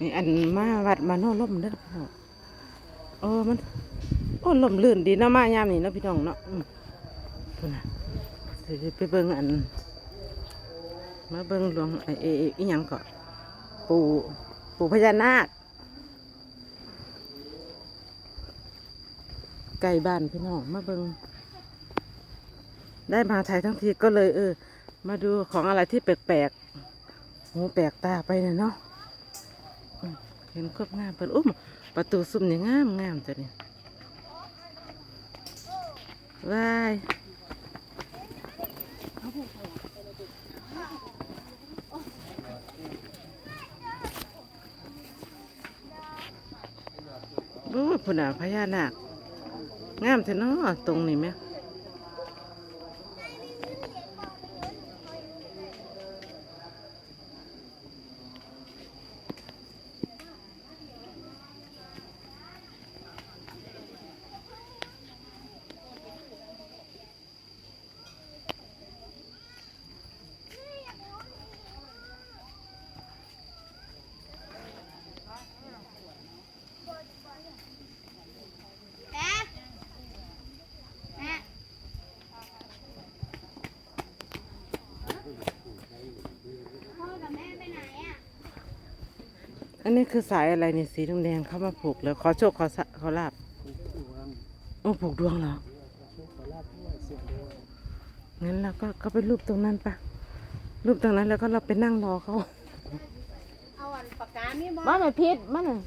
นี่อันมาวัดมาโน่ล่มเด้อพี่น้องเออมันโอ้ล่มลื่นดีเนาะมายามนี่เนาะพี่น้องเนาะพุ่นน่ะไปเบิ่งอัน มาเบิ่งหลวงไอ้เออีหยังก็ปู่ปู่พญานาคไก่บ้านพี่น้องมาเบิ่งได้มาไทยทั้งทีก็เลยเออ มาดูของอะไรที่แปลกๆหูแปลกตาไปเนาะ เห็นควบงามเปิดอุ้มประตูซุ้มนี่งามงามจ้ะนี่วายโอ้ยพุ่นน่ะพญานาคงามเถอะเนาะตรงนี้ไหม แม่แม่พ่อกับแม่ไปไหนอะ อันนี้คือสายอะไรนี่สีแดงๆเข้ามาผูกแล้วขอโชคขอสะขอลาบโอ้ผูกดวงเหรองั้นเราก็ก็ไปรูปตรงนั้นปะรูปตรงนั้นแล้วก็เราไปนั่งรอเขาเอาอันปากกามีบ่มาไม่พิษมาหน่อย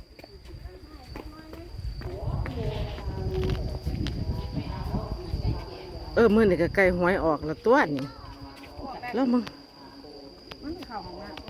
เออมือนี่ก็ไก่หวยออกแล้วตัวนี่แล้วมึงมันเข้าของน้ำ